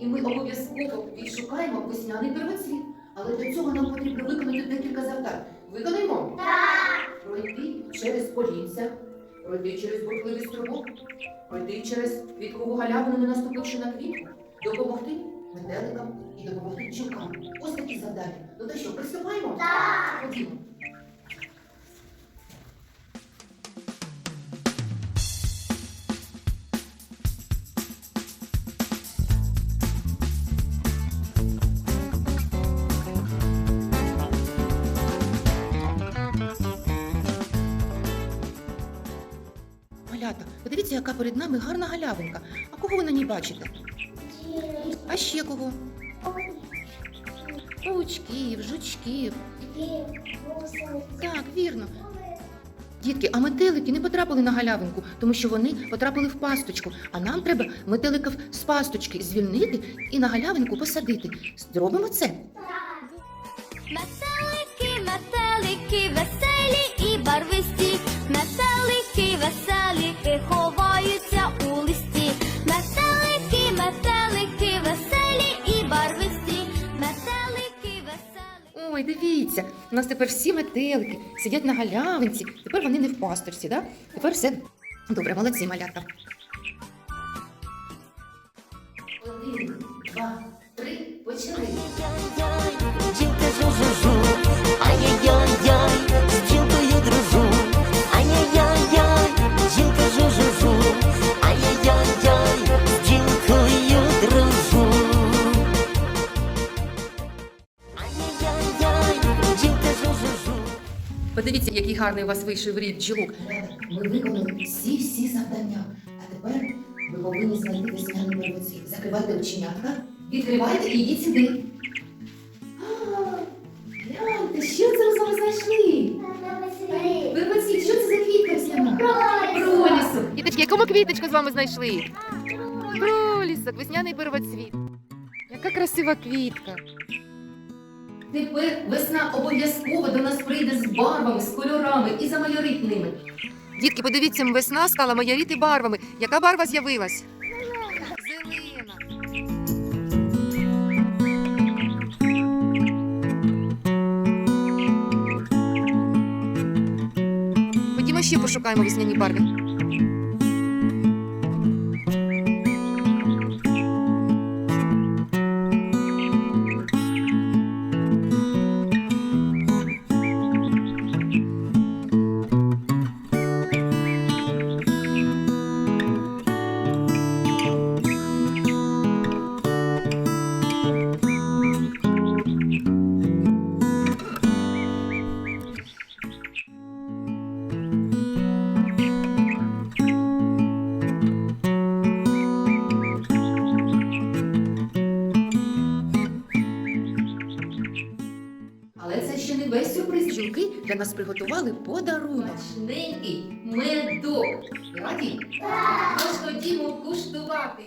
і ми обов'язково відшукаємо весняний первоцвіт. Але для цього нам потрібно виконати декілька завдань. Виконаємо? Так! Пройти через полінця, пройти через бурхливий струмок, пройти через квіткову галявину, не наступивши на квітку, допомогти метеликам і допомогти бджілкам. Ось такі завдання. Ну то що, приступаємо? Так! Ходімо. Малята, подивіться, яка перед нами гарна галявинка. А кого ви на ній бачите? А ще кого? Паучків, жучків. Так, вірно. Дітки, а метелики не потрапили на галявинку, тому що вони потрапили в пасточку. А нам треба метеликів з пасточки звільнити і на галявинку посадити. Зробимо це. Метелики, метелики, веселі дивіться, у нас тепер всі метелики сидять на галявинці. Тепер вони не в пасторці, да? Тепер все добре, молодці, малята. Один, два, три, почали. Подивіться, який гарний у вас вийшов рід бджілок. Ми виконали всі-всі завдання. А тепер ви повинні знайти весняний первоцвіт. Закривайте оченятка, відкривайте і йдіть сюди. Гляньте, що це ви з вами знайшли? Первоцвіт, що це за квітка весняна? Пролісок. Діточки, якому квіточку з вами знайшли? Пролісок, весняний первоцвіт. Яка красива квітка. Тепер весна обов'язково до нас прийде з барвами, з кольорами і замайорить ними. Дітки, подивіться, весна стала майоріти барвами. Яка барва з'явилась? Зелена. Ходімо ще пошукаємо весняні барви. Для нас приготували подарунок. Смачненький медок. Раді? Так! Тож ходімо куштувати.